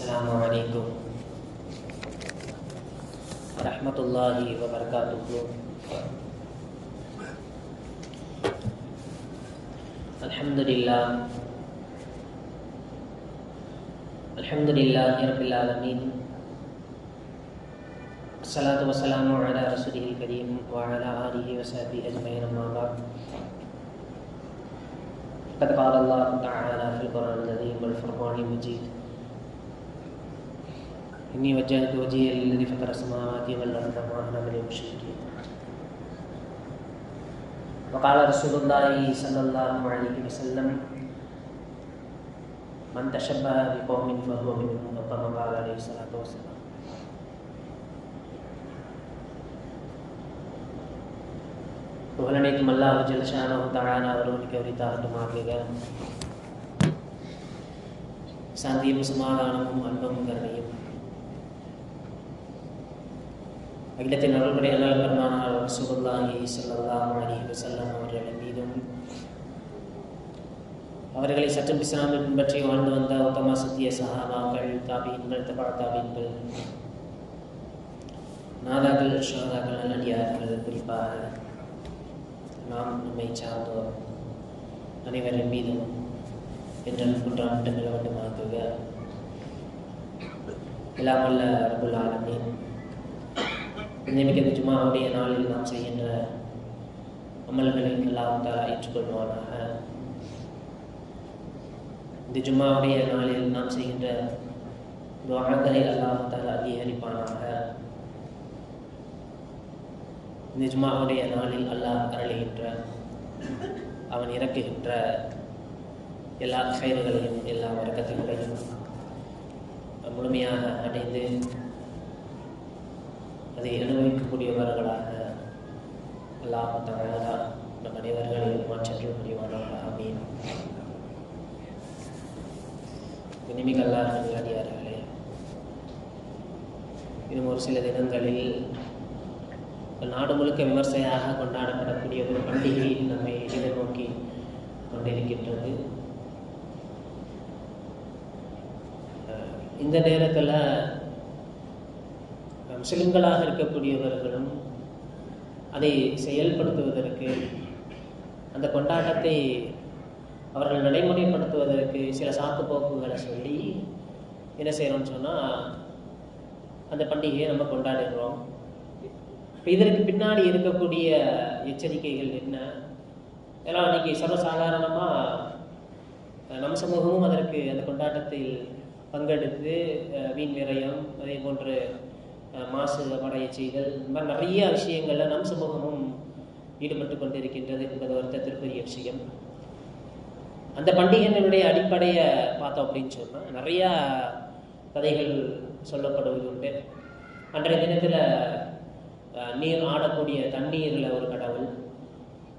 السلام عليكم. ورحمة الله وبركاته. الحمد لله. الحمد لله رب العالمين. الصلاة والسلام على رسوله الكريم وعلى آله وصحبه أجمعين أما بعد. قد قال الله تعالى في القرآن العظيم والفرقان المجيد. إني وجهت وجهي للذي فطر السماوات والأرض وما أنا من المشركين وقال رسول الله صلى الله عليه وسلم من تشبه بقوم فهو منهم أو كما قال عليه الصلاة والسلام புகழனைத்தும் அல்லாஹ் ஜல்ஷானோ தழானா ஒருவனுக்கு உரித்தாகட்டுமாக்குக சாந்தியும் சமாதானமும் அன்பும் கருணையும் அகிலத்தின் அருள்படை பெருமானார் சுகுல்லாஹி ஸல்லல்லாஹு அலி வசல்லாம் அவர்களின் மீதும் அவர்களை சற்றும் பிசாமல் பின்பற்றி வாழ்ந்து வந்த உத்தமா சத்திய சஹாபாக்கள் தாபீன்கள் தபா தாபீன்கள் நாதாக்கள் ஷாதாக்கள் நல்லடியார்கள் குறிப்பாக நாம் நம்மை சார்ந்தோர் அனைவரின் மீதும் என்றும் குற்றம் நிலவட்டுமாக்குக. இல்லாமல் அபுல் ஆலமின். ஆலமீன் ஜுமா அவருடைய நாளில் நாம் செய்கின்ற அமல்களை எல்லாம் தாரா ஏற்றுக்கொள்வானாக. இந்த ஜும்மாவுடைய நாளில் நாம் செய்கின்ற துவாக்களை அல்லாஹ் தாலா அங்கீகரிப்பானாக. இந்த ஜும்மாவுடைய நாளில் அல்லாஹ் அருளுகின்ற அவன் இறக்குகின்ற எல்லா செயல்களையும் எல்லா வர்க்கத்துகளையும் முழுமையாக அடைந்து அதை அனுபவிக்கக்கூடியவர்களாக அல்லாஹ் தகவலா நம் அனைவர்கள் மாற்றங்கள் முடிவானாக அமீன் இனிமிக அல்லாஹ் இன்னும் ஒரு சில தினங்களில் நாடு முழுக்க விமர்சையாக கொண்டாடப்படக்கூடிய ஒரு பண்டிகை நம்மை எதிர்நோக்கி கொண்டிருக்கின்றது. இந்த நேரத்தில் முஸ்லிம்களாக இருக்கக்கூடியவர்களும் அதை செயல்படுத்துவதற்கு அந்த கொண்டாட்டத்தை அவர்கள் நடைமுறைப்படுத்துவதற்கு சில சாக்கு போக்குகளை சொல்லி என்ன செய்கிறோம்னு சொன்னால் அந்த பண்டிகையை நம்ம கொண்டாடுகிறோம். இப்போ இதற்கு பின்னாடி இருக்கக்கூடிய எச்சரிக்கைகள் என்ன? ஏன்னா இன்னைக்கு சர்வசாதாரணமாக நம் சமூகமும் அதற்கு அந்த கொண்டாட்டத்தில் பங்கெடுத்து வீண் விரயம் அதே போன்று மாசு படைய செய்தல் இந்த மாதிரி நிறைய விஷயங்களில் நம் சமூகமும் ஈடுபட்டு கொண்டிருக்கின்றது என்பது வருத்தத்திற்குரிய விஷயம். அந்த பண்டிகைகளுடைய அடிப்படையை பார்த்தோம் அப்படின்னு சொன்னால் நிறையா கதைகள் சொல்லப்படுவது உண்டு. அன்றைய தினத்தில் நீர் ஆடக்கூடிய தண்ணீரில் ஒரு கடவுள்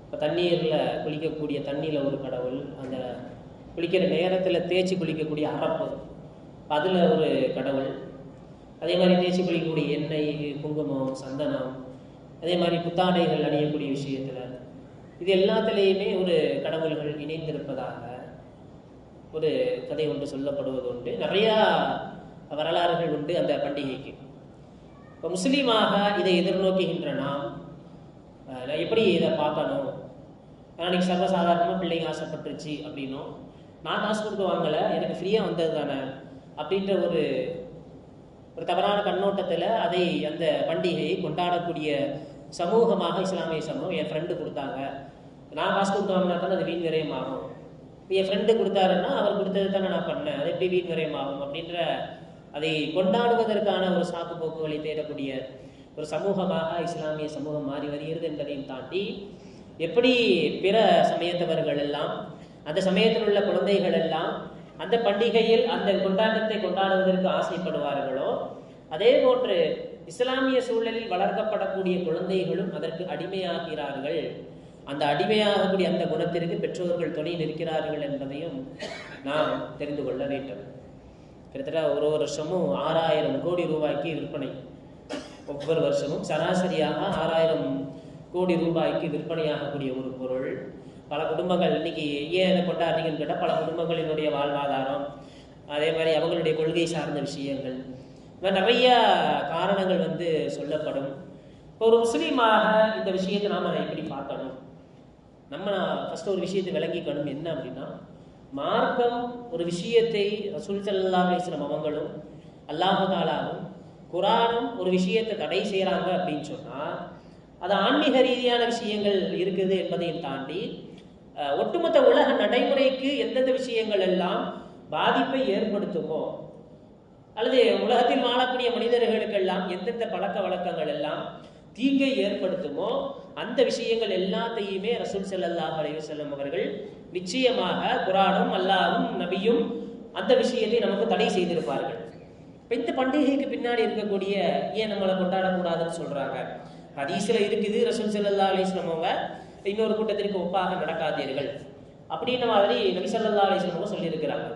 இப்போ தண்ணீரில் குளிக்கக்கூடிய தண்ணியில் ஒரு கடவுள் அந்த குளிக்கிற நேரத்தில் தேய்ச்சி குளிக்கக்கூடிய அரப்பு அதில் ஒரு கடவுள் அதே மாதிரி தேய்ச்சி குளிக்கக்கூடிய எண்ணெய் குங்குமம் சந்தனம் அதே மாதிரி புத்தாடைகள் அணியக்கூடிய விஷயத்தில் இது எல்லாத்துலேயுமே ஒரு கடவுள்கள் இணைந்திருப்பதாக ஒரு கதை ஒன்று சொல்லப்படுவது உண்டு. நிறையா வரலாறுகள் உண்டு அந்த பண்டிகைக்கு. இப்போ முஸ்லீமாக இதை எதிர்நோக்குகின்ற நாம் எப்படி இதை பார்க்கணும்? அன்றைக்கி சர்வசாதாரணமாக பிள்ளைங்க ஆசைப்பட்டுருச்சு அப்படின்னும். நான் காசு கொடுத்து வாங்கலை எனக்கு ஃப்ரீயாக வந்தது தானே அப்படின்ற ஒரு ஒரு தவறான கண்ணோட்டத்தில் அதை அந்த பண்டிகையை கொண்டாடக்கூடிய சமூகமாக இஸ்லாமிய சமூகம் என் ஃப்ரெண்டு கொடுத்தாங்க. நான் காசு கொடுத்து வாங்கினா தானே அது வீண் விரயமாகும் என் ஃப்ரெண்டு கொடுத்தாருன்னா அவர் கொடுத்தது தானே நான் பண்ணேன். அது எப்படி வீண் விரயமாகும் அப்படின்ற அதை கொண்டாடுவதற்கான ஒரு சாக்கு போக்குகளை தேடக்கூடிய ஒரு சமூகமாக இஸ்லாமிய சமூகம் மாறி வருகிறது என்பதையும் தாண்டி எப்படி பிற சமயத்தவர்கள் எல்லாம் அந்த சமயத்தில் உள்ள குழந்தைகள் எல்லாம் அந்த பண்டிகையில் அந்த கொண்டாட்டத்தை கொண்டாடுவதற்கு ஆசைப்படுவார்களோ அதே போன்று இஸ்லாமிய சூழலில் வளர்க்கப்படக்கூடிய குழந்தைகளும் அதற்கு அடிமையாகிறார்கள். அந்த அடிமையாகக்கூடிய அந்த குணத்திற்கு பெற்றோர்கள் துணை நிற்கிறார்கள் என்பதையும் நாம் தெரிந்து கொள்ள வேண்டும். கிட்டத்தட்ட ஒரு வருஷமும் ஆறாயிரம் கோடி ரூபாய்க்கு விற்பனை. ஒவ்வொரு வருஷமும் சராசரியாக ஆறாயிரம் கோடி ரூபாய்க்கு விற்பனையாகக்கூடிய ஒரு பொருள். பல குடும்பங்கள் இன்னைக்கு ஏன் இதை கொண்டாடுறீங்கன்னு கேட்டால் பல குடும்பங்களினுடைய வாழ்வாதாரம் அதே மாதிரி அவங்களுடைய கொள்கை சார்ந்த விஷயங்கள் இந்த நிறைய காரணங்கள் வந்து சொல்லப்படும். இப்போ ஒரு முஸ்லீமாக இந்த விஷயத்தை நாம் எப்படி பார்க்கணும்? நம்ம ஃபர்ஸ்ட் ஒரு விஷயத்தை விளங்கிக்கணும். என்ன அப்படின்னா மார்க்கம் ஒரு விஷயத்தை ரசூல் சல்லா அலிஸ்லாம் அவங்களும் அல்லாஹு குரானும் ஒரு விஷயத்தை தடை செய்கிறாங்க அப்படின்னு சொன்னால் அது ஆன்மீக ரீதியான விஷயங்கள் இருக்குது என்பதையும் தாண்டி ஒட்டுமொத்த உலக நடைமுறைக்கு எந்தெந்த விஷயங்கள் எல்லாம் பாதிப்பை ஏற்படுத்துமோ அல்லது உலகத்தில் வாழக்கூடிய மனிதர்களுக்கெல்லாம் எந்தெந்த பழக்க வழக்கங்கள் எல்லாம் தீங்கை ஏற்படுத்துமோ அந்த விஷயங்கள் எல்லாத்தையுமே ரசூல் செல்லல்லாஹ் அலைஹி வஸல்லம் அவர்கள் நிச்சயமாக குரானும் அல்லாவும் நபியும் அந்த விஷயத்தை நமக்கு தடை செய்திருப்பார்கள். இப்போ இந்த பண்டிகைக்கு பின்னாடி இருக்கக்கூடிய ஏன் நம்மளை கொண்டாடக்கூடாதுன்னு சொல்றாங்க? ஹதீஸ்ல இருக்குது ரசூல் செல்லல்லா அலிஸ்லம் அவங்க இன்னொரு கூட்டத்திற்கு ஒப்பாக நடக்காதீர்கள். அப்படின்ற மாதிரி நபி சல்லா அலிஸ்லம் அவங்க சொல்லியிருக்கிறாங்க.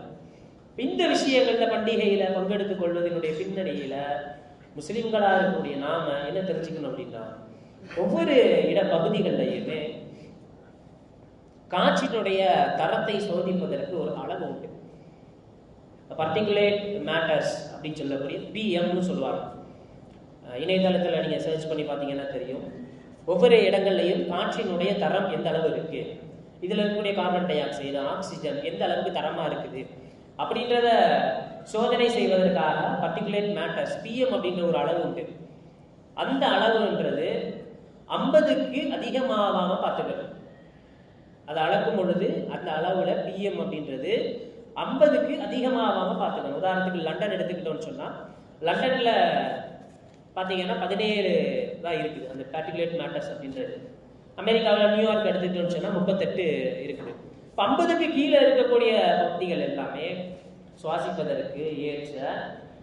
இந்த விஷயங்களில் பண்டிகையில பங்கெடுத்துக் கொள்வதனுடைய பின்னணியில முஸ்லீம்களாக இருக்கக்கூடிய நாம என்ன தெரிஞ்சுக்கணும் அப்படின்னா ஒவ்வொரு இட பகுதிகளிலையுமே காட்சியினுடைய தரத்தை சோதிப்பதற்கு ஒரு அளவு உண்டு. பர்டிகுலேட் மேட்டர்ஸ் அப்படின்னு சொல்லக்கூடிய பிஎம்னு சொல்லுவாங்க. இணையதளத்தில் நீங்கள் சர்ச் பண்ணி பார்த்தீங்கன்னா தெரியும். ஒவ்வொரு இடங்கள்லையும் காற்றினுடைய தரம் எந்த அளவு இருக்கு? இதில் இருக்கக்கூடிய கார்பன் டை ஆக்சைடு ஆக்சிஜன் எந்த அளவுக்கு தரமாக இருக்குது? அப்படின்றத சோதனை செய்வதற்காக பர்டிகுலேட் மேட்டர்ஸ் பிஎம் அப்படின்ற ஒரு அளவு உண்டு. அந்த அளவுன்றது ஐம்பதுக்கு அதிகமாகாம பார்த்துக்கணும். அதை அளக்கும் பொழுது அந்த அளவுல பிஎம் அப்படின்றது ஐம்பதுக்கு அதிகமாகாம பார்த்துக்கணும். உதாரணத்துக்கு லண்டன் எடுத்துக்கிட்டோம்னு சொன்னா லண்டன்ல பார்த்தீங்கன்னா பதினேழு தான் இருக்குது. அந்த பர்டிகுலேட் மேட்டர்ஸ் அப்படின்றது. அமெரிக்காவில் நியூயார்க் எடுத்துக்கிட்டோம்னு சொன்னால் முப்பத்தெட்டு இருக்குது. ஐம்பதுக்கு கீழே இருக்கக்கூடிய பகுதிகள் எல்லாமே சுவாசிப்பதற்கு ஏற்ற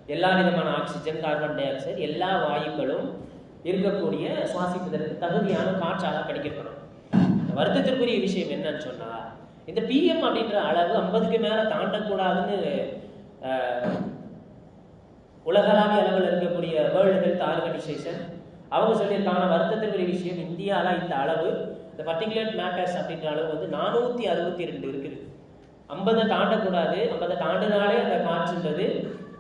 எல்லா விதமான ஆக்சிஜன் கார்பன் டை ஆக்சைடு எல்லா வாயுக்களும் இருக்கக்கூடிய சுவாசிப்பதற்கு தகுதியான காற்றாக கிடைக்கப்படும் வருத்தத்திற்குரிய விஷயம் என்னன்னு சொன்னா இந்த பிஎம் அப்படின்ற அளவு ஐம்பதுக்கு மேல தாண்டக்கூடாதுன்னு உலகளாவிய அளவில் இருக்கக்கூடிய வேர்ல்டு ஹெல்த் ஆர்கனைசேஷன் அவங்க சொல்லியிருக்காங்க. வருத்தத்திற்குரிய விஷயம் இந்தியாவில் இந்த அளவு இந்த பர்டிகுலேட் மேட்டர்ஸ் அப்படின்ற அளவு வந்து நானூற்றி அறுபத்தி ரெண்டு இருக்குது. ஐம்பதை தாண்டக்கூடாது. ஐம்பதை தாண்டினாலே அந்த காற்றுன்றது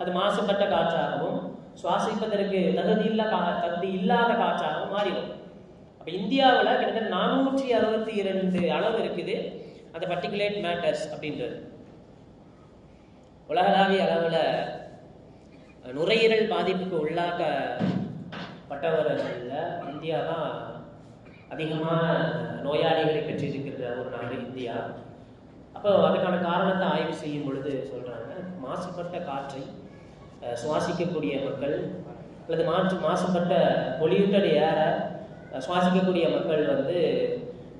அது மாசுபட்ட காற்றாகவும் சுவாசிப்பதற்கு தகுதி இல்லா கா தகுதி இல்லாத காற்றாகவும் மாறிடும் அப்போ இந்தியாவில் கிட்டத்தட்ட நானூற்றி அறுபத்தி இரண்டு அளவு இருக்குது. அந்த பர்டிகுலேட் மேட்டர்ஸ் அப்படின்றது. உலகளாவிய அளவில் நுரையீரல் பாதிப்புக்கு உள்ளாக்கப்பட்டவர்களில் இந்தியா தான் அதிகமான நோயாளிகளை பெற்றிருக்கிற ஒரு நாடு இந்தியா. அப்போ அதுக்கான காரணத்தை ஆய்வு செய்யும் பொழுது சொல்கிறாங்க மாசுபட்ட காற்றை சுவாசிக்கக்கூடிய மக்கள் அல்லது மாற்று மாசுபட்ட பொலியூட்டட் ஏரை சுவாசிக்கக்கூடிய மக்கள் வந்து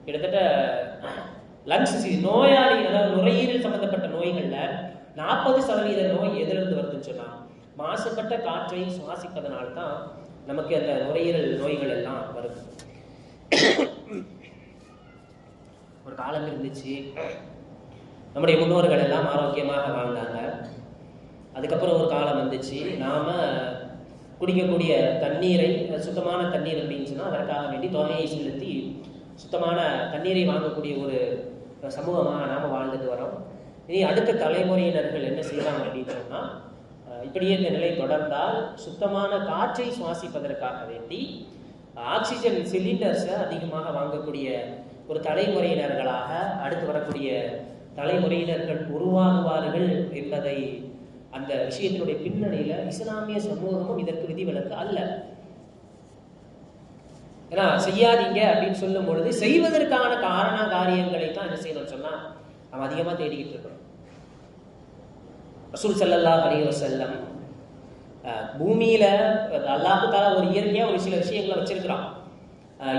கிட்டத்தட்ட லங்ஸ் நோயாளி அதாவது நுரையீரல் சம்பந்தப்பட்ட நோய்களில் நாற்பது சதவீத நோய் எதிலிருந்து வருதுன்னு சொன்னால் மாசுபட்ட காற்றை சுவாசிப்பதனால்தான் நமக்கு அந்த நுரையீரல் நோய்கள் எல்லாம் வருது. ஒரு காலம் இருந்துச்சு. நம்முடைய முன்னோர்கள் எல்லாம் ஆரோக்கியமாக வாழ்ந்தாங்க. அதுக்கப்புறம் ஒரு காலம் வந்துச்சு. நாம குடிக்கக்கூடிய தண்ணீரை சுத்தமான தண்ணீர் அப்படின்னு அதற்காக வேண்டி தொகையை செலுத்தி சுத்தமான தண்ணீரை வாங்கக்கூடிய ஒரு சமூகமாக நாம் வாழ்ந்துட்டு வரோம். இனி அடுத்த தலைமுறையினர்கள் என்ன செய்வாங்க அப்படின்னு சொன்னால் இப்படியே இந்த நிலை தொடர்ந்தால் சுத்தமான காற்றை சுவாசிப்பதற்காக வேண்டி ஆக்சிஜன் சிலிண்டர்ஸை அதிகமாக வாங்கக்கூடிய ஒரு தலைமுறையினர்களாக அடுத்து வரக்கூடிய தலைமுறையினர்கள் உருவாகுவார்கள் என்பதை அந்த விஷயத்தினுடைய பின்னணியில இஸ்லாமிய சமூகமும் இதற்கு விதிவிலக்கு அல்ல. ஏன்னா செய்யாதீங்க அப்படின்னு சொல்லும் பொழுது செய்வதற்கான காரண காரியங்களை தான் என்ன செய்யணும்னு சொன்னால் நம்ம அதிகமாக தேடிக்கிட்டு இருக்கிறோம் ரசூல் ஸல்லல்லாஹு அலைஹி வஸல்லம் பூமியில் அல்லாஹு ஒரு இயற்கையாக ஒரு சில விஷயங்களை வச்சிருக்கிறான்.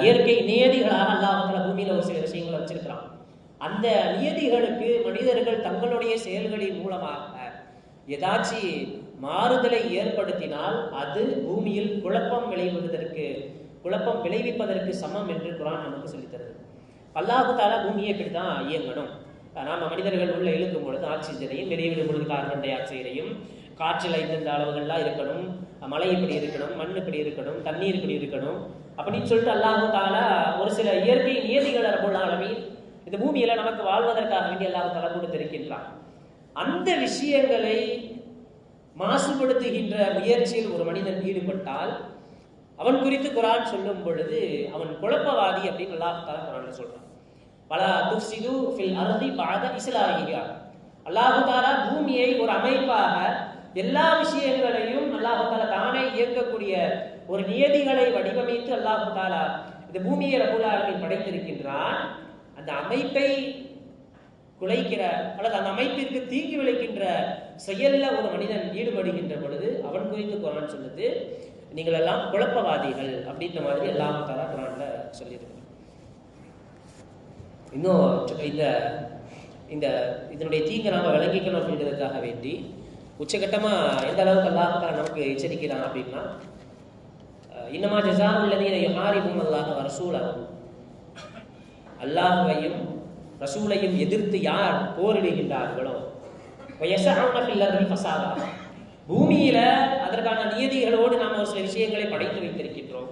இயற்கை நியதிகளாக அல்லாஹால பூமியில் ஒரு சில விஷயங்களை வச்சிருக்கிறான். அந்த நியதிகளுக்கு மனிதர்கள் தங்களுடைய செயல்களின் மூலமாக ஏதாச்சும் மாறுதலை ஏற்படுத்தினால் அது பூமியில் குழப்பம் விளைவதற்கு குழப்பம் விளைவிப்பதற்கு சமம் என்று குரான் நமக்கு சொல்லித்தருது தருது. பூமியை இப்படி தான் இயங்கணும் நாம மனிதர்கள் உள்ள இழுக்கும் பொழுது ஆக்சிஜனையும் வெளியிடும் பொழுது கார்பன் டை ஆக்சைடையும் காற்றில் இந்தந்த அளவுகள்லாம் இருக்கணும் மழை இப்படி இருக்கணும் மண் இப்படி இருக்கணும் தண்ணீர் இப்படி இருக்கணும் அப்படின்னு சொல்லிட்டு அல்லாஹு தாலா ஒரு சில இயற்கை நியதிகள் ரபுல் இந்த பூமியில நமக்கு வாழ்வதற்காக வேண்டிய அல்லாஹு தாலா கொடுத்திருக்கின்றான். அந்த விஷயங்களை மாசுபடுத்துகின்ற முயற்சியில் ஒரு மனிதன் ஈடுபட்டால் அவன் குறித்து குரான் சொல்லும் பொழுது அவன் குழப்பவாதி அப்படின்னு அல்லாஹு தாலா குரான்ல சொல்றான். பல துசிது ஃபில் அருதி பாத இஸ்லாஹியா. அல்லாஹு தாலா பூமியை ஒரு அமைப்பாக எல்லா விஷயங்களையும் அல்லாஹு தாலா தானே இயக்கக்கூடிய ஒரு நியதிகளை வடிவமைத்து அல்லாஹு தாலா இந்த பூமியை ரபுல்லாலின் படைத்திருக்கின்றான். அந்த அமைப்பை குலைக்கிற அல்லது அந்த அமைப்பிற்கு தீங்கு விளைக்கின்ற செயல்ல ஒரு மனிதன் ஈடுபடுகின்ற பொழுது அவன் குறித்து குரான் சொல்லுது. நீங்கள் எல்லாம் குழப்பவாதிகள் அப்படின்ற மாதிரி எல்லாம் தலா குரான்ல சொல்லியிருக்கு இன்னும் இந்த இந்த இதனுடைய தீங்கை நாம விளங்கிக்கணும் அப்படின்றதுக்காக வேண்டி உச்சகட்டமா எந்த அளவுக்கு அல்லாஹ் நமக்கு எச்சரிக்கிறான் அப்படின்னா இன்னமா ஜசா உள்ளதீன யுஹாரிபும் அல்லாஹ் ரசூலாகும் அல்லாஹுவையும் ரசூலையும் எதிர்த்து யார் போரிடுகின்றார்களோ ஃபசாதா. பூமியில அதற்கான நியதிகளோடு நாம் ஒரு சில விஷயங்களை படைத்து வைத்திருக்கின்றோம்.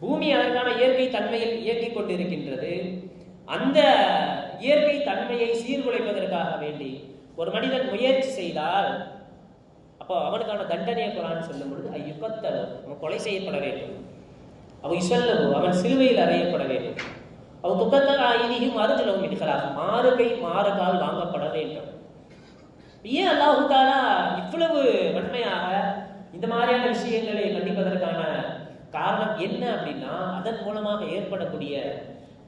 பூமி அதற்கான இயற்கை தன்மையில் இயங்கிக் கொண்டிருக்கின்றது. அந்த இயற்கை தன்மையை சீர்குலைப்பதற்காக வேண்டி ஒரு மனிதன் முயற்சி செய்தால் அப்போ அவனுக்கான தண்டனையை குரான் சொல்லும் பொழுது ஐயுக்கத்தல் அவன் கொலை செய்யப்பட வேண்டும். அவன் இசல்லவு அவன் சிலுவையில் அறையப்பட வேண்டும். அவன் துக்கத்தல் ஆயினியும் மறுதலவும் இருக்கிறார் மாறு கை மாறு கால் வாங்கப்பட வேண்டும். ஏன் அல்லாஹு தாலா இவ்வளவு வன்மையாக இந்த மாதிரியான விஷயங்களை கண்டிப்பதற்கான காரணம் என்ன அப்படின்னா அதன் மூலமாக ஏற்படக்கூடிய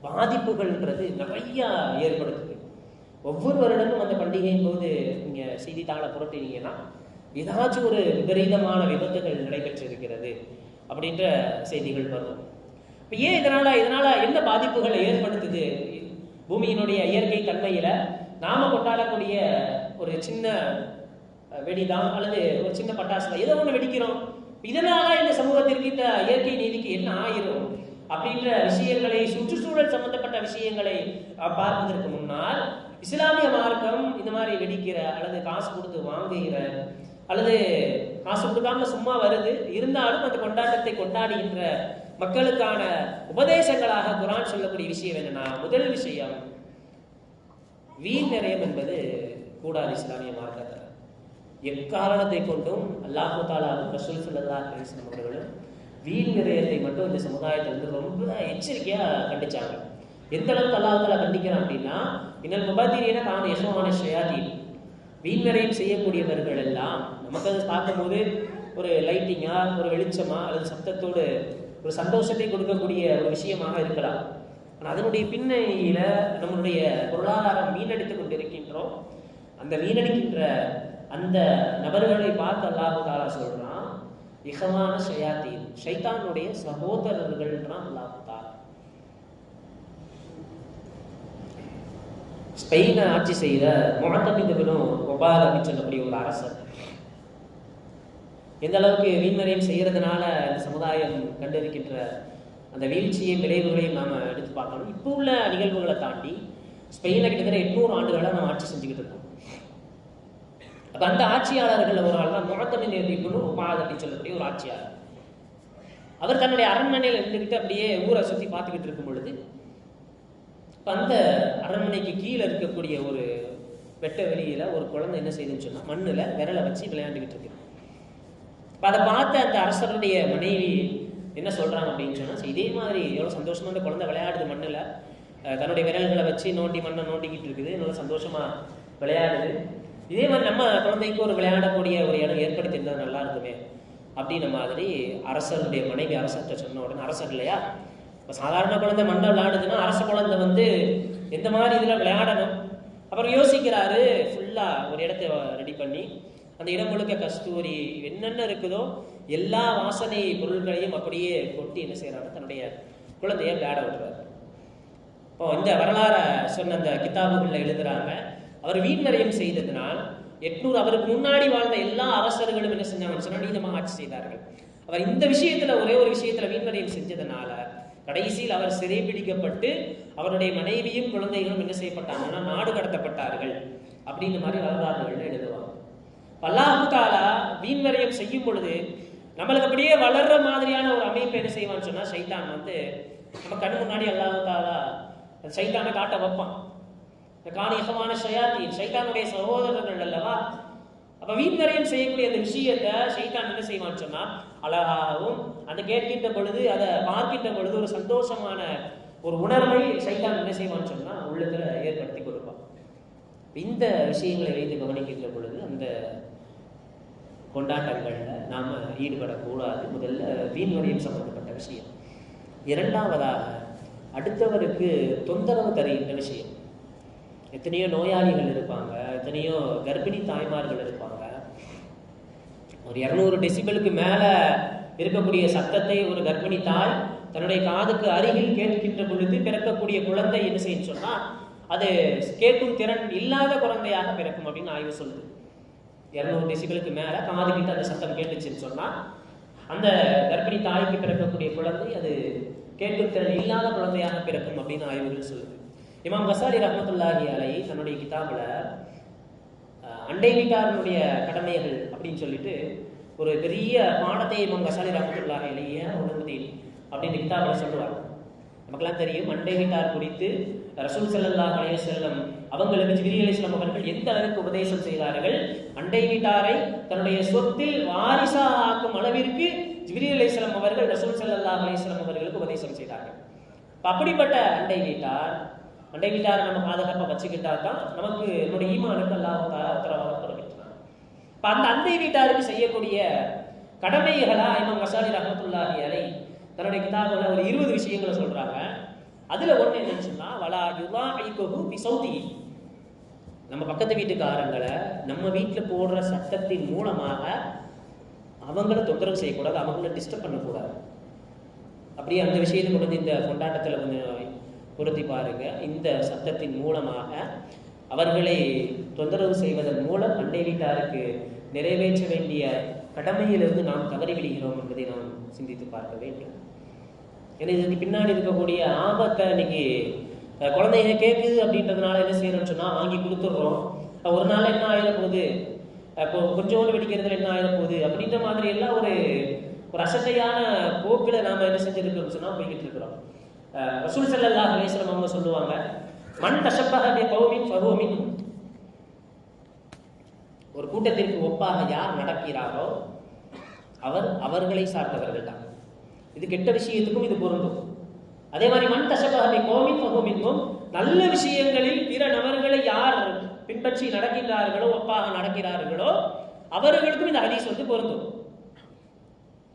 பாதிப்புகள்ன்றது நிறைய ஏற்படுத்துது ஒவ்வொரு வருடமும் அந்த பண்டிகையின் போது நீங்கள் செய்தித்தாளை புரட்டினீங்கன்னா ஏதாச்சும் ஒரு விபரீதமான விபத்துகள் நடைபெற்றிருக்கிறது அப்படின்ற செய்திகள் வரும். இப்போ ஏன் இதனால் இதனால் என்ன பாதிப்புகளை ஏற்படுத்துது? பூமியினுடைய இயற்கை தன்மையில் நாம கொண்டாடக்கூடிய ஒரு சின்ன வெடிதான் அல்லது ஒரு சின்ன பட்டாசு தான் ஏதோ ஒன்று வெடிக்கிறோம். இதனால இந்த சமூகத்திற்கு இந்த இயற்கை நீதிக்கு என்ன ஆயிரும்? அப்படின்ற விஷயங்களை சுற்றுச்சூழல் சம்பந்தப்பட்ட விஷயங்களை பார்ப்பதற்கு முன்னால் இஸ்லாமிய மார்க்கம் இந்த மாதிரி வெடிக்கிற அல்லது காசு கொடுத்து வாங்குகிற அல்லது காசு கொடுக்காம சும்மா வருது. இருந்தாலும் அந்த கொண்டாட்டத்தை கொண்டாடுகின்ற மக்களுக்கான உபதேசங்களாக குரான் சொல்லக்கூடிய விஷயம் என்னன்னா முதல் விஷயம் வீண் நிறையம் என்பது கூடாது இஸ்லாமிய மார்க்கத்தில். எக்காரணத்தை கொண்டும் அல்லாஹு தாலாவும் ரசூல் சல்லா அலிஸ்லாம் அவர்களும் வீண் நிறையத்தை மட்டும் இந்த சமுதாயத்திலிருந்து ரொம்ப எச்சரிக்கையா கண்டிச்சாங்க. எந்த அளவுக்கு அல்லாஹ் தாலா கண்டிக்கிறான் அப்படின்னா இன்னும் முபாத்திரியான தான் யசமான ஷயாதீன் வீண் நிறையம் செய்யக்கூடியவர்கள் எல்லாம் நமக்கு அதை பார்க்கும்போது ஒரு லைட்டிங்கா ஒரு வெளிச்சமா அல்லது சத்தத்தோடு ஒரு சந்தோஷத்தை கொடுக்கக்கூடிய ஒரு விஷயமாக இருக்கலாம். ஆனால் அதனுடைய பின்னணியில் நம்மளுடைய பொருளாதாரம் வீணடித்து கொண்டிருக்கின்றோம். அந்த வீணடிக்கின்ற அந்த நபர்களை பார்த்து அல்லாஹு தாலா சொல்கிறான் இகமான ஷயாத்தீன். ஷைத்தானுடைய சகோதரர்கள்ன்றான் அல்லாஹு தாலா ஸ்பெயினை ஆட்சி செய்த முகத்தமிதுகளும் ஒபால் அப்படின்னு சொல்லக்கூடிய ஒரு அரசர் எந்த அளவுக்கு வீண்மறையும் செய்கிறதுனால இந்த சமுதாயம் கண்டிருக்கின்ற அந்த வீழ்ச்சியை விளைவுகளையும் நாம் எடுத்து பார்க்கணும் இப்போ உள்ள நிகழ்வுகளை தாண்டி ஸ்பெயினில் கிட்டத்தட்ட எட்நூறு ஆண்டுகளாக நம்ம ஆட்சி செஞ்சுக்கிட்டு இருக்கோம். அப்போ அந்த ஆட்சியாளர்கள் ஒரு ஆள் தான் முகத்தமிழ் எதிர்ப்புன்னு உபாத் அப்படின்னு சொல்லக்கூடிய ஒரு ஆட்சியாளர். அவர் தன்னுடைய அரண்மனையில் இருந்துக்கிட்டு அப்படியே ஊரை சுற்றி பார்த்துக்கிட்டு இருக்கும் பொழுது இப்போ அந்த அரண்மனைக்கு கீழே இருக்கக்கூடிய ஒரு வெட்ட வெளியில் ஒரு குழந்தை என்ன செய்யுதுன்னு சொன்னால் மண்ணில் விரலை வச்சு விளையாண்டுக்கிட்டு இருக்கு. இப்போ அதை பார்த்த அந்த அரசருடைய மனைவி என்ன சொல்கிறாங்க அப்படின்னு சொன்னால் இதே மாதிரி எவ்வளோ சந்தோஷமாக அந்த குழந்தை விளையாடுது மண்ணில். தன்னுடைய விரல்களை வச்சு நோண்டி மண்ணை நோண்டிக்கிட்டு இருக்குது. நல்லா சந்தோஷமாக விளையாடுது. இதே மாதிரி நம்ம குழந்தைக்கு ஒரு விளையாடக்கூடிய ஒரு இடம் ஏற்படுத்தி இருந்தால் நல்லா இருக்குமே அப்படின்ன மாதிரி அரசருடைய மனைவி அரசர்கிட்ட சொன்ன உடனே அரசர் இல்லையா? இப்போ சாதாரண குழந்தை மண்ணை விளையாடுதுன்னா அரச குழந்தை வந்து எந்த மாதிரி இதில் விளையாடணும்? அப்புறம் யோசிக்கிறாரு. ஃபுல்லாக ஒரு இடத்த ரெடி பண்ணி அந்த இடம் முழுக்க கஸ்தூரி என்னென்ன இருக்குதோ எல்லா வாசனை பொருட்களையும் அப்படியே கொட்டி என்ன செய்யறாரு தன்னுடைய குழந்தைய விளையாட விடுறாரு. இப்போ இந்த வரலாறை சொன்ன அந்த கிதாபுகளில் எழுதுறாங்க. அவர் வீண்மறையம் செய்ததினால் எட்நூறு அவருக்கு முன்னாடி வாழ்ந்த எல்லா அரசர்களும் என்ன செஞ்சாங்கன்னு சொன்னா நீதமாக ஆட்சி செய்தார்கள். அவர் இந்த விஷயத்துல ஒரே ஒரு விஷயத்துல வீண்மறையம் செஞ்சதுனால கடைசியில் அவர் சிறைபிடிக்கப்பட்டு அவருடைய மனைவியும் குழந்தைகளும் என்ன செய்யப்பட்டாங்கன்னா நாடு கடத்தப்பட்டார்கள். அப்படின்னு மாதிரி வரலாறுகள் எழுதுவாங்க. அல்லாஹு தாலா வீண்வரையம் செய்யும் பொழுது நம்மளுக்கு அப்படியே வளர்ற மாதிரியான ஒரு அமைப்பு என்ன செய்வான்னு சொன்னால் சைத்தான் வந்து நம்ம கண் முன்னாடி அல்லாஹு தாலா அந்த சைத்தானை காட்ட வைப்பான். இந்த காணிகமான ஷயாத்தீன் ஷைத்தானுடைய சகோதரர்கள் அல்லவா? அப்போ வீண்வரையம் செய்யக்கூடிய அந்த விஷயத்தை ஷைத்தான் என்ன செய்வான்னு சொன்னால் அழகாகவும் அந்த கேட்கின்ற பொழுது அதை பார்க்கின்ற பொழுது ஒரு சந்தோஷமான ஒரு உணர்வை ஷைத்தான் என்ன செய்வான்னு சொன்னால் உள்ளத்தில் ஏற்படுத்தி கொடுப்பான். இந்த விஷயங்களை வைத்து கவனிக்கின்ற பொழுது அந்த கொண்டாட்டங்கள்ல நாம ஈடுபடக்கூடாது. முதல்ல வீண்வரையும் சம்பந்தப்பட்ட விஷயம். இரண்டாவதாக அடுத்தவருக்கு தொந்தரவு தருகின்ற விஷயம். எத்தனையோ நோயாளிகள் இருப்பாங்க எத்தனையோ கர்ப்பிணி தாய்மார்கள் இருப்பாங்க. ஒரு இரநூறு டெசிபிளுக்கு மேல இருக்கக்கூடிய சத்தத்தை ஒரு கர்ப்பிணி தாய் தன்னுடைய காதுக்கு அருகில் கேட்கின்ற பொழுது பிறக்கக்கூடிய குழந்தை என்ன செய்யும் சொன்னால் அது கேட்கும் திறன் இல்லாத குழந்தையாக பிறக்கும் அப்படின்னு ஆய்வு சொல்லுது. இரநூறு டெசிபலுக்கு மேல காது கிட்ட அந்த சத்தம் கேட்டுச்சுன்னு சொன்னா அந்த கர்ப்பிணி தாய்க்கு பிறக்கக்கூடிய குழந்தை அது கேட்கும் திறன் இல்லாத குழந்தையாக பிறக்கும் அப்படின்னு ஆய்வுகள் சொல்லுது. இமாம் கசாரி ரஹமத்துல்லாஹி அலை தன்னுடைய கிதாபில் அண்டை வீட்டாரனுடைய கடமைகள் அப்படின்னு சொல்லிட்டு ஒரு பெரிய பாடத்தை இமாம் கசாலி ரஹமத்துல்லாஹி அலைய உணவுதீன் அப்படின்னு கிதாபில் சொல்லுவாங்க. நமக்கெல்லாம் தெரியும். அண்டை வீட்டார் குறித்து ரசூல் செல்லல்லா அலைய செல்லம் அவங்களுக்கு ஜிபிரி அலைஹிஸ்ஸலாம் அவர்கள் எந்த அளவுக்கு உபதேசம் செய்தார்கள்? அண்டை வீட்டாரை தன்னுடைய சொத்தில் வாரிசா ஆக்கும் அளவிற்கு ஜிப்ரீல் அலைஹிஸ்ஸலாம் அவர்கள் ரசூல் செல்லல்லா அலைஹி அவர்களுக்கு உபதேசம் செய்தார்கள். அப்படிப்பட்ட அண்டை வீட்டார் அண்டை வீட்டாரை நம்ம பாதுகாப்பாக வச்சுக்கிட்டா தான் நமக்கு என்னுடைய ஈமானுக்கு அல்லாஹ் தாலா உத்தரவாதம் பிறப்பிக்கிறான் இப்போ அந்த அண்டை வீட்டாருக்கு செய்யக்கூடிய கடமைகளா இமாம் கசாலி ரஹமத்துல்லாஹி அலை தன்னுடைய கிதாபில் ஒரு இருபது விஷயங்களை சொல்கிறாங்க அதில் ஒன்று என்னன்னு சொன்னா வலா யுலா ஐகோஹு பி சௌதி நம்ம பக்கத்து வீட்டுக்காரங்களை நம்ம வீட்டில் போடுற சட்டத்தின் மூலமாக அவங்கள தொந்தரவு செய்யக்கூடாது அவங்கள டிஸ்டர்ப் பண்ணக்கூடாது. அப்படியே அந்த விஷயத்தை கொண்டு வந்து இந்த கொண்டாட்டத்தில் கொஞ்சம் பொருத்தி பாருங்க. இந்த சத்தத்தின் மூலமாக அவர்களை தொந்தரவு செய்வதன் மூலம் அண்டை வீட்டாருக்கு நிறைவேற்ற வேண்டிய கடமையிலிருந்து நாம் தவறி விடுகிறோம் என்பதை நாம் சிந்தித்து பார்க்க வேண்டும். ஏன்னா இதுக்கு பின்னாடி இருக்கக்கூடிய ஆபத்தை இன்னைக்கு குழந்தைங்க கேட்குது அப்படின்றதுனால என்ன செய்யணும்னு சொன்னால் வாங்கி கொடுத்துட்றோம். ஒரு நாள் என்ன ஆயிட போகுது அஹ், கொ- கொஞ்சோண்டு வெடிக்கிறதுல என்ன ஆயிட போகுது அப்படின்ற மாதிரி எல்லாம் ஒரு ஒரு அசட்டையான போக்கில் நாம் என்ன செஞ்சுருக்கோம் சொன்னால் போய்கிட்டு இருக்கிறோம். ரசூல் செல்லல்லா அலைஹி அவங்க சொல்லுவாங்க மண் கஷப்பாக பௌமின் கௌமின் ஒரு கூட்டத்திற்கு ஒப்பாக யார் நடக்கிறாரோ அவர் அவர்களை சார்ந்தவர்கள் தான். இது கெட்ட விஷயத்துக்கும் இது பொருந்தும். அதே மாதிரி மண் தசபகை கோமின் பகோமின்கும் நல்ல விஷயங்களில் பிற நபர்களை யார் பின்பற்றி நடக்கின்றார்களோ ஒப்பாக நடக்கிறார்களோ அவர்களுக்கும் இந்த ஹதீஸ் வந்து பொருந்தும்.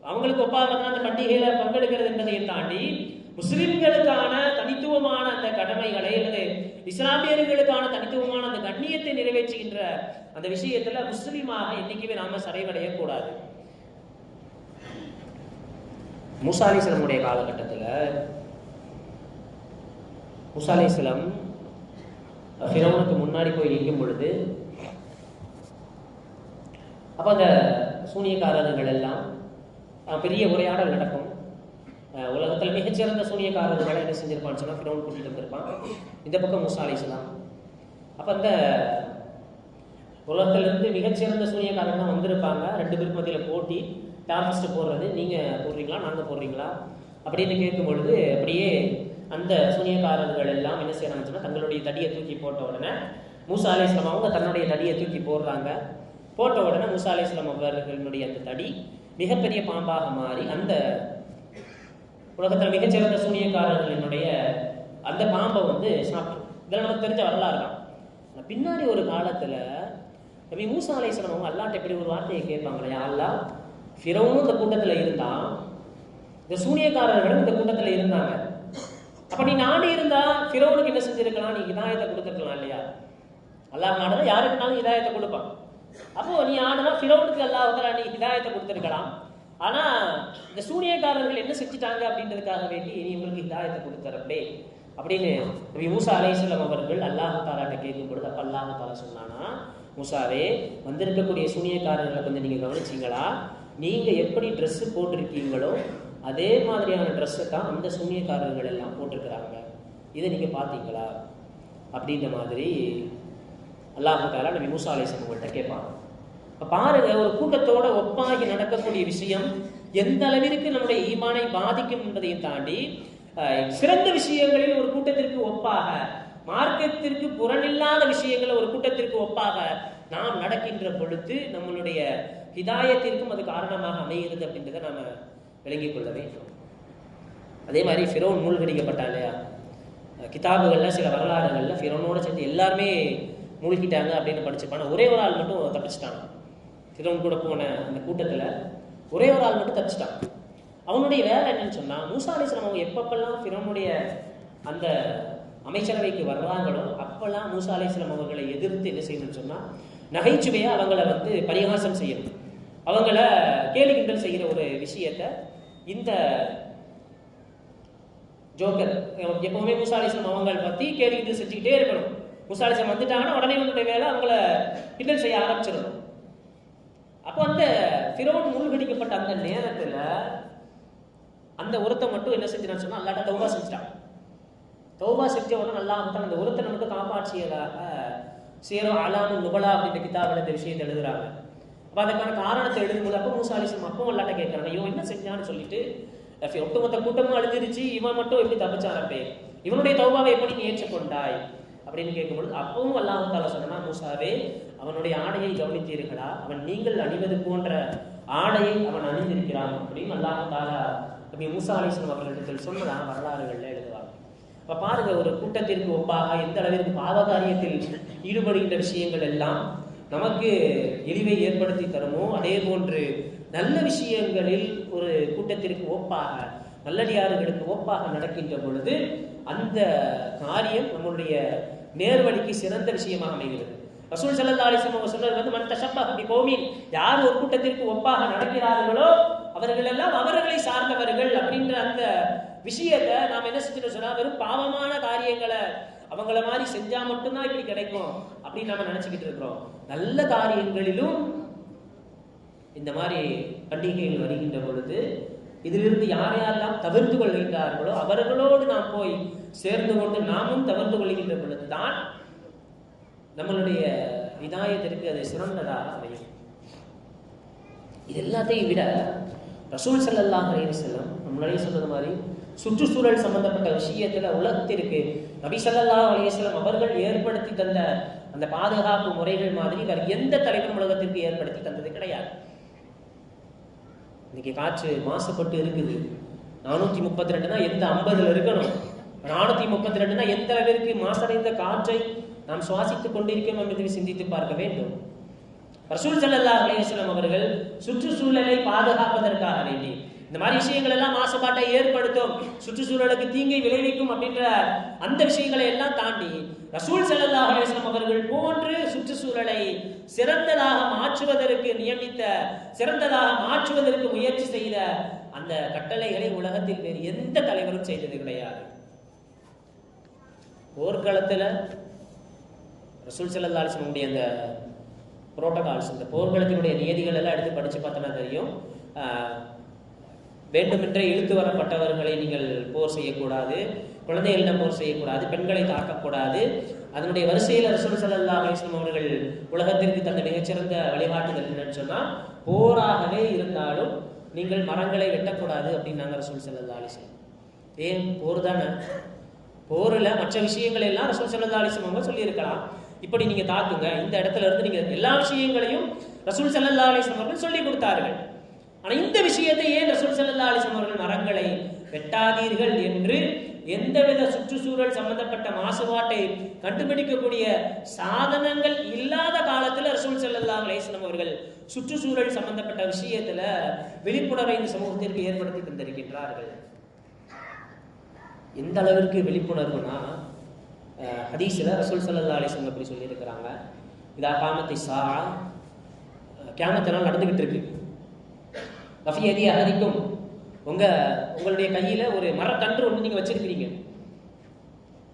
அவங்களுக்கு ஒப்பாக தான் அந்த பண்டிகையில பங்கெடுக்கிறது என்பதையும் தாண்டி முஸ்லிம்களுக்கான தனித்துவமான அந்த கடமைகளை அல்லது இஸ்லாமியர்களுக்கான தனித்துவமான அந்த கண்ணியத்தை நிறைவேற்றுகின்ற அந்த விஷயத்துல முஸ்லீமாக என்னைக்குமே நாம சரைவடையக்கூடாது. முசாலிசலமுடைய காலகட்டத்தில் முசாலிசலம் அலிஸ்லம் ஃபிரௌனுக்கு முன்னாடி போய் நிற்கும் பொழுது அப்போ அந்த சூனியக்காரர்கள் எல்லாம் பெரிய உரையாடல் நடக்கும். உலகத்தில் மிகச்சிறந்த சூனியக்காரர்களை என்ன செஞ்சிருப்பான்னு சொன்னால் ஃபிரௌன் கூட்டிகிட்டு வந்திருப்பான். இந்த பக்கம் மூசா அப்போ அந்த உலகத்திலிருந்து மிகச்சிறந்த சூனியக்காரங்க வந்திருப்பாங்க. ரெண்டு பேருக்கு மத்தியில் போட்டி. யார் போடுறது. நீங்கள் போடுறீங்களா? நாங்கள் போடுறீங்களா? அப்படின்னு கேட்கும் பொழுது அப்படியே அந்த சூனியக்காரர்கள் எல்லாம் என்ன செய்ய சொன்னா தங்களுடைய தடியை தூக்கி போட்ட உடனே மூசா அலிஸ்லாம் அவங்க தன்னுடைய தடியை தூக்கி போடுறாங்க. போட்ட உடனே மூசா அலிஸ்லாம் அவர்களுடைய அந்த தடி மிகப்பெரிய பாம்பாக மாறி அந்த உலகத்தில் மிகச்சிறந்த சூனியக்காரர்களினுடைய அந்த பாம்பை வந்து சாப்பிடும். இதெல்லாம் நமக்கு தெரிஞ்ச வரலாறு தான். பின்னாடி ஒரு காலத்தில் நபி மூசா அலிஸ்லாம் அவங்க அல்லாட்ட இப்படி ஒரு வார்த்தையை கேட்பாங்களே அல்லா ஃபிரௌனும் இந்த கூட்டத்தில் இருந்தான். இந்த சூனியக்காரர்களும் இந்த கூட்டத்தில் இருந்தாங்க. அப்போ நீ நாடு இருந்தால் ஃபிரௌனுக்கு என்ன செஞ்சுருக்கலாம்? நீ இதாயத்தை கொடுத்துருக்கலாம் இல்லையா? அல்லாஹ் நாடுனா யாருக்குனாலும் இதாயத்தை கொடுப்பான். அப்போ நீ ஆடுனா ஃபிரௌனுக்கு அல்லாஹ் நீ ஹிதாயத்தை கொடுத்துருக்கலாம். ஆனா இந்த சூனியக்காரர்கள் என்ன செஞ்சுட்டாங்க அப்படின்றதுக்காக வேண்டி நீ இவங்களுக்கு ஹிதாயத்தை கொடுத்துறப்பே அப்படின்னு நபி மூசா அலைஹிஸ்ஸலாம் அவர்கள் அல்லாஹ் தாலாட்ட கேட்கும் பொழுது அப்ப அல்லாஹ் தாலா சொன்னானா மூசாவே வந்திருக்கக்கூடிய சூனியக்காரர்களை கொஞ்சம் நீங்க கவனிச்சீங்களா? நீங்கள் எப்படி ட்ரெஸ்ஸு போட்டிருக்கீங்களோ அதே மாதிரியான ட்ரெஸ்ஸை தான் அந்த சூனியக்காரர்கள் எல்லாம் போட்டிருக்கிறாங்க. இதை நீங்கள் பார்த்தீங்களா? அப்படின்ற மாதிரி அல்லாஹ் நம்ம நபி மூசா அலைஹிஸ்ஸலாம் அவங்கள்ட்ட கேட்பாங்க இப்போ பாருங்க ஒரு கூட்டத்தோட ஒப்பாகி நடக்கக்கூடிய விஷயம் எந்த அளவிற்கு நம்முடைய ஈமானை பாதிக்கும் என்பதையும் தாண்டி சிறந்த விஷயங்களில் ஒரு கூட்டத்திற்கு ஒப்பாக மார்க்கத்திற்கு புறனில்லாத விஷயங்களை ஒரு கூட்டத்திற்கு ஒப்பாக நாம் நடக்கின்ற பொழுது நம்மளுடைய ஹிதாயத்திற்கும் அது காரணமாக அமைகிறது அப்படின்றத நாம் விளங்கி கொள்ள வேண்டும். அதே மாதிரி ஃபிரோன் மூழ்கடிக்கப்பட்டா இல்லையா கிதாபுகளில் சில வரலாறுகளில் ஃபிரோனோட சேர்த்து எல்லாருமே மூழ்கிட்டாங்க அப்படின்னு படிச்சிருப்பாங்க. ஒரே ஒரு ஆள் மட்டும் தப்பிச்சிட்டான். ஃபிரோன் கூட போன அந்த கூட்டத்தில் ஒரே ஒரு ஆள் மட்டும் தப்பிச்சிட்டான். அவனுடைய வேலை என்னன்னு சொன்னால் மூசா அலிஸ்லாம் அவங்க எப்பப்பெல்லாம் ஃபிரோனுடைய அந்த அமைச்சரவைக்கு வர்றாங்களோ அப்பெல்லாம் மூசா அலிஸ்லாம் அவர்களை எதிர்த்து என்ன செய்யணும்னு சொன்னால் நகைச்சுவையாக அவங்கள வந்து பரிகாசம் செய்யணும். அவங்கள கேலி கிண்டல் செய்கிற ஒரு விஷயத்த இந்த ஜோக்கர் எப்பவுமே முசாலிசம் அலிஸ்லாம் பற்றி பத்தி கேலி கிண்டல் செஞ்சுக்கிட்டே இருக்கணும். முசாலிசம் வந்துட்டாங்கன்னா உடனே உன்னுடைய வேலை அவங்கள கிண்டல் செய்ய ஆரம்பிச்சிடணும். அப்போ அந்த ஃபிரோன் மூழ்கடிக்கப்பட்ட அந்த நேரத்தில் அந்த உரத்தை மட்டும் என்ன செஞ்சான்னு சொன்னா அல்லாட்ட தௌபா செஞ்சிட்டான். தௌபா செஞ்ச உடனே நல்லா தான் அந்த உரத்தை மட்டும் காப்பாற்றியதாக சேரோ அலானு நுபலா அப்படின்ற கிதாபில் இந்த விஷயத்தை எழுதுறாங்க. அப்போ அதுக்கான காரணத்தை எழுதும்போது அப்போ மூசாலிசம் அலிஸ்லாம் அப்பவும் அல்லாட்ட கேட்குறாங்க ஐயோ என்ன செஞ்சான்னு சொல்லிட்டு ஒட்டுமொத்த கூட்டமும் அழுதுருச்சு. இவன் மட்டும் எப்படி தப்பிச்சானப்பே இவனுடைய தௌபாவை எப்படி நீ ஏற்றுக்கொண்டாய்? அப்படின்னு கேட்கும்பொழுது அப்பவும் அல்லாஹ் தாலா சொன்னா மூசாவே அவனுடைய ஆடையை கவனித்தீர்களா? அவன் நீங்கள் அணிவது போன்ற ஆடையை அவன் அணிந்திருக்கிறான். அப்படின்னு அல்லாஹ் தாலா அப்படி மூசா அலிஸ்லாம் அவர்களிடத்தில் சொன்னதாக வரலாறுகள்ல எழுதுவாங்க. இப்போ பாருங்க ஒரு கூட்டத்திற்கு ஒப்பாக எந்த அளவிற்கு பாவ காரியத்தில் ஈடுபடுகின்ற விஷயங்கள் எல்லாம் நமக்கு எளிவை ஏற்படுத்தி தருமோ? அதே போன்று நல்ல விஷயங்களில் ஒரு கூட்டத்திற்கு ஒப்பாக நல்லடியார்களுக்கு ஒப்பாக நடக்கின்ற பொழுது அந்த காரியம் நம்முடைய நேர்வழிக்கு சிறந்த விஷயமாக அமைகிறது. ரசூல் சல்லா அலிஸ்லாம் அவங்க சொன்னது வந்து மன் தஷப்பா அப்படி கோமின். யார் ஒரு கூட்டத்திற்கு ஒப்பாக நடக்கிறார்களோ அவர்கள் எல்லாம் அவர்களை சார்ந்தவர்கள் அப்படின்ற அந்த விஷயத்தை நாம் என்ன செஞ்சுட்டு சொன்னா வெறும் பாவமான காரியங்களை அவங்கள மாதிரி செஞ்சா மட்டும்தான் இப்படி கிடைக்கும் அப்படின்னு நம்ம நினைச்சுக்கிட்டு இருக்கிறோம். நல்ல காரியங்களிலும் இந்த மாதிரி பண்டிகைகள் வருகின்ற பொழுது இதிலிருந்து யார் யாரெல்லாம் தவிர்த்து கொள்கின்றார்களோ அவர்களோடு நாம் போய் சேர்ந்து கொண்டு நாமும் தவிர்த்து கொள்கின்ற பொழுதுதான் நம்மளுடைய விதாயத்திற்கு அதை சிறந்ததாக அமையும். இது எல்லாத்தையும் விட ரசூல் செல்லல்லாம் அலைஹி நம்மளே சொல்றது மாதிரி சுற்றுச்சூழல் சம்பந்தப்பட்ட விஷயத்துல உலகத்திற்கு நபிசல்லா ஸல்லல்லாஹு அவர்கள் ஏற்படுத்தி தந்த அந்த பாதுகாப்பு முறைகள் மாதிரி வேற எந்த தலைவரும் உலகத்திற்கு ஏற்படுத்தி தந்தது கிடையாது. இன்னைக்கு காற்று மாசுபட்டு இருக்குது. நானூத்தி முப்பத்தி ரெண்டுனா எந்த ஐம்பதுல இருக்கணும்? நானூத்தி முப்பத்தி ரெண்டுனா எந்த அளவிற்கு மாசடைந்த காற்றை நாம் சுவாசித்துக் கொண்டிருக்கிறோம் என்பதை சிந்தித்து பார்க்க வேண்டும். ரசூல் ஸல்லல்லாஹு அலைஹி அவர்கள் சுற்றுச்சூழலை பாதுகாப்பதற்காக வேண்டி இந்த மாதிரி விஷயங்கள் எல்லாம் மாசுபாட்டை ஏற்படுத்தும் சுற்றுச்சூழலுக்கு தீங்கை விளைவிக்கும் அப்படின்ற அந்த விஷயங்களை எல்லாம் தாண்டி ரசூல் செல்லல்லா அலைஹி அவர்கள் போன்று சுற்றுச்சூழலை சிறந்ததாக மாற்றுவதற்கு நியமித்த சிறந்ததாக மாற்றுவதற்கு முயற்சி செய்த அந்த கட்டளைகளை உலகத்தில் வேறு எந்த தலைவரும் செய்தது கிடையாது. போர்க்களத்தில் ரசூல் செல்லல்லா அலைஹி அந்த புரோட்டோகால்ஸ் இந்த போர்க்களத்தினுடைய நியதிகள் எல்லாம் எடுத்து படித்து பார்த்தோன்னா தெரியும். வேண்டுமென்றே இழுத்து வரப்பட்டவர்களை நீங்கள் போர் செய்யக்கூடாது. குழந்தைகளிடம் போர் செய்யக்கூடாது. பெண்களை தாக்கக்கூடாது. அதனுடைய வரிசையில் ரசூல் ஸல்லல்லாஹு அலைஹி அவர்கள் உலகத்திற்கு தந்த மிகச்சிறந்த வழிகாட்டுதல் என்னன்னு சொன்னால் போராகவே இருந்தாலும் நீங்கள் மரங்களை வெட்டக்கூடாது அப்படின்னாங்க ரசூல் சல்லா அலைஹி ஏன்? போர் தானே. போரில் மற்ற விஷயங்கள் எல்லாம் ரசூல் சல்லா அலைஹி அவங்க சொல்லியிருக்கலாம். இப்படி நீங்கள் தாக்குங்க. இந்த இடத்துல இருந்து நீங்கள் எல்லா விஷயங்களையும் ரசூல் சல்லா அலைஹி அவர்கள் சொல்லி கொடுத்தார்கள். ஆனால் இந்த விஷயத்தை ஏன் ரசூல் ஸல்லல்லாஹு அலிசம் அவர்கள் மரங்களை வெட்டாதீர்கள் என்று எந்தவித சுற்றுச்சூழல் சம்பந்தப்பட்ட மாசுபாட்டை கண்டுபிடிக்கக்கூடிய சாதனங்கள் இல்லாத காலத்தில் ரசூல் செல்லல்லா அலைஹி அவர்கள் சுற்றுச்சூழல் சம்பந்தப்பட்ட விஷயத்தில் விழிப்புணர்வை இந்த சமூகத்திற்கு ஏற்படுத்தி தந்திருக்கின்றார்கள். எந்த அளவிற்கு விழிப்புணர்வுனா ஹதீஸில் ரசூல் சல்லா அலைஹி அப்படி சொல்லியிருக்கிறாங்க. இதா காமத்தை சா கேமத்தினால் நடந்துக்கிட்டு இருக்கு. கஃபியதி அகதிக்கும். உங்கள் உங்களுடைய கையில் ஒரு மரக்கன்று ஒன்று நீங்கள் வச்சுருக்கிறீங்க.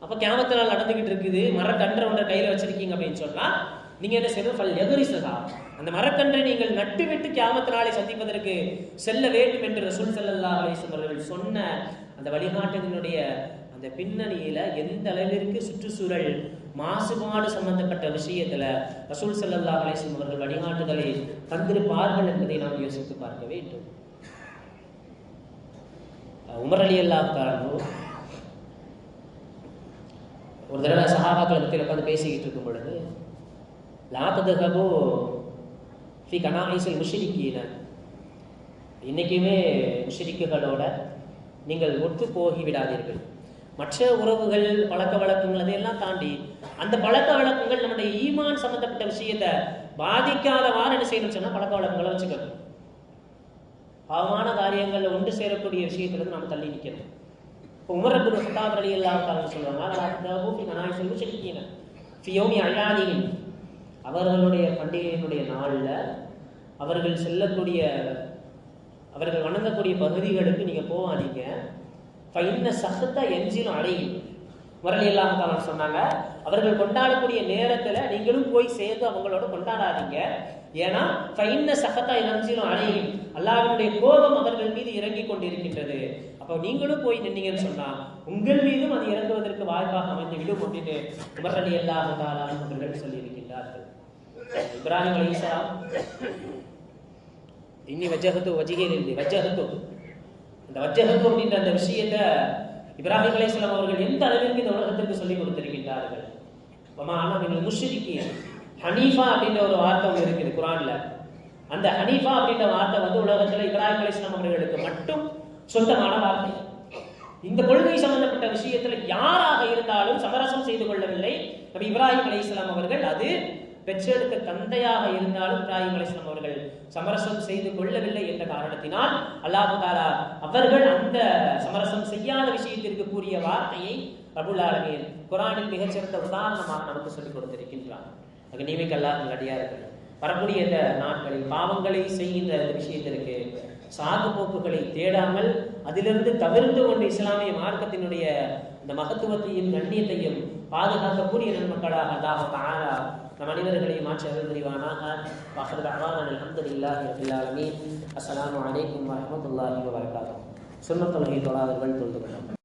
அப்போ அப்ப நாள் நடந்துக்கிட்டு இருக்குது மரக்கன்று ஒன்றை கையில் வச்சுருக்கீங்க அப்படின்னு சொன்னால் நீங்கள் என்ன செய்யணும்? ஃபல் எதிரிசதா அந்த மரக்கன்றை நீங்கள் நட்டு விட்டு நாளை சந்திப்பதற்கு செல்ல வேண்டும் என்று ரசூல் செல்லல்லா அலைஹி அவர்கள் சொன்ன அந்த வழிகாட்டுதலினுடைய அந்த பின்னணியில் எந்த அளவிற்கு சுற்றுச்சூழல் மாசுபாடு சம்பந்தப்பட்ட விஷயத்துல ரசூல் செல்லல்லா அலைஹி அவர்கள் வழிகாட்டுதலை தந்திருப்பார்கள் என்பதை நாம் யோசித்து பார்க்க வேண்டும். உமர் அலி அல்லாஹ் ஒரு தடவை சஹாபாக்கள் பற்றி உட்காந்து பேசிக்கிட்டு இருக்கும் பொழுது லாத்ததுகபோ ஃபி கனாயிசில் முஷிரிக்கீன இன்னைக்குமே முஷிரிக்குகளோட நீங்கள் ஒத்து போகி விடாதீர்கள் மற்ற உறவுகள் பழக்க வழக்கங்கள் அதையெல்லாம் தாண்டி அந்த பழக்க வழக்கங்கள் நம்முடைய ஈமான் சம்பந்தப்பட்ட விஷயத்தை பாதிக்காதவாறு என்ன செய்யணும்னு சொன்னா பழக்க வழக்கங்களை வச்சுக்கணும். பாவமான காரியங்களில் ஒன்று சேரக்கூடிய விஷயத்துல நம்ம தள்ளி நிற்கணும் இப்போ உமர் குரு ஹத்தாப் அலி அல்லாஹ் சொல்லுவாங்க ஃபியோமி அழாதீன் அவர்களுடைய பண்டிகையினுடைய நாளில் அவர்கள் செல்லக்கூடிய அவர்கள் வணங்கக்கூடிய பகுதிகளுக்கு நீங்கள் போவாதீங்க போகாதீங்க ஃபைன்ன சஹத்த எஞ்சிலும் அடையும் முரளி இல்லாம சொன்னாங்க. அவர்கள் கொண்டாடக்கூடிய நேரத்துல நீங்களும் போய் சேர்ந்து அவங்களோட கொண்டாடாதீங்க. ஏன்னா ஃபைன்ன சகத்தா எஞ்சிலும் அணையும் அல்லாவினுடைய கோபம் அவர்கள் மீது இறங்கி கொண்டிருக்கின்றது. அப்போ நீங்களும் போய் நின்னீங்கன்னு சொன்னா உங்கள் மீதும் அது இறங்குவதற்கு வாய்ப்பாக அமைந்து விடும் அப்படின்னு உமர் அலி அல்லாஹ் அவர்கள் சொல்லியிருக்கின்றார்கள். இப்ராஹிம் அலிஸ்லாம் இன்னி வஜகத்து வஜிகேல் வஜகத்து இந்த வஜ்ஜகம் அப்படின்ற அந்த விஷயத்தை இப்ராஹிம் அலைஹிஸ்ஸலாம் அவர்கள் எந்த அளவிற்கு இந்த உலகத்திற்கு சொல்லி கொடுத்திருக்கின்றார்கள்? ஆனால் நீங்கள் முஷ்ரிக்கி ஹனீஃபா அப்படின்ற ஒரு வார்த்தை ஒன்று இருக்குது குரான்ல அந்த ஹனீஃபா அப்படின்ற வார்த்தை வந்து உலகத்தில் இப்ராஹிம் அலைஹிஸ்ஸலாம் அவர்களுக்கு மட்டும் சொந்தமான வார்த்தை. இந்த கொள்கை சம்பந்தப்பட்ட விஷயத்துல யாராக இருந்தாலும் சமரசம் செய்து கொள்ளவில்லை. நபி இப்ராஹிம் அலைஹிஸ்ஸலாம் அவர்கள் அது பெற்றெடுத்த தந்தையாக இருந்தாலும் இப்ராஹிம் அலிஸ்லாம் அவர்கள் சமரசம் செய்து கொள்ளவில்லை என்ற காரணத்தினால் அல்லாஹு தாலா அவர்கள் அந்த சமரசம் செய்யாத விஷயத்திற்கு கூறிய வார்த்தையை ரபுல் ஆலமீர் குரானில் மிகச்சிறந்த உதாரணமாக நமக்கு சொல்லிக் கொடுத்திருக்கின்றார். அது நீமிக்கு அல்லாஹ் அடியார்கள் வரக்கூடிய இந்த நாட்களில் பாவங்களை செய்கின்ற இந்த விஷயத்திற்கு சாக்கு போக்குகளை தேடாமல் அதிலிருந்து தவிர்த்து கொண்டு இஸ்லாமிய மார்க்கத்தினுடைய இந்த மகத்துவத்தையும் கண்ணியத்தையும் பாதுகாக்கக்கூடிய நன்மக்களாக அல்லாஹ் நம் அனைவர்களையும் மாற்றி அருள் புரிவானாக வாஹர் தஅவானா அல்ஹம்துலில்லாஹி ரப்பில் ஆலமீன். அஸ்ஸலாமு அலைக்கும் வரஹ்மத்துல்லாஹி வபரகாத்துஹு. தொழாதவர்கள் தொழுது கொள்ளும்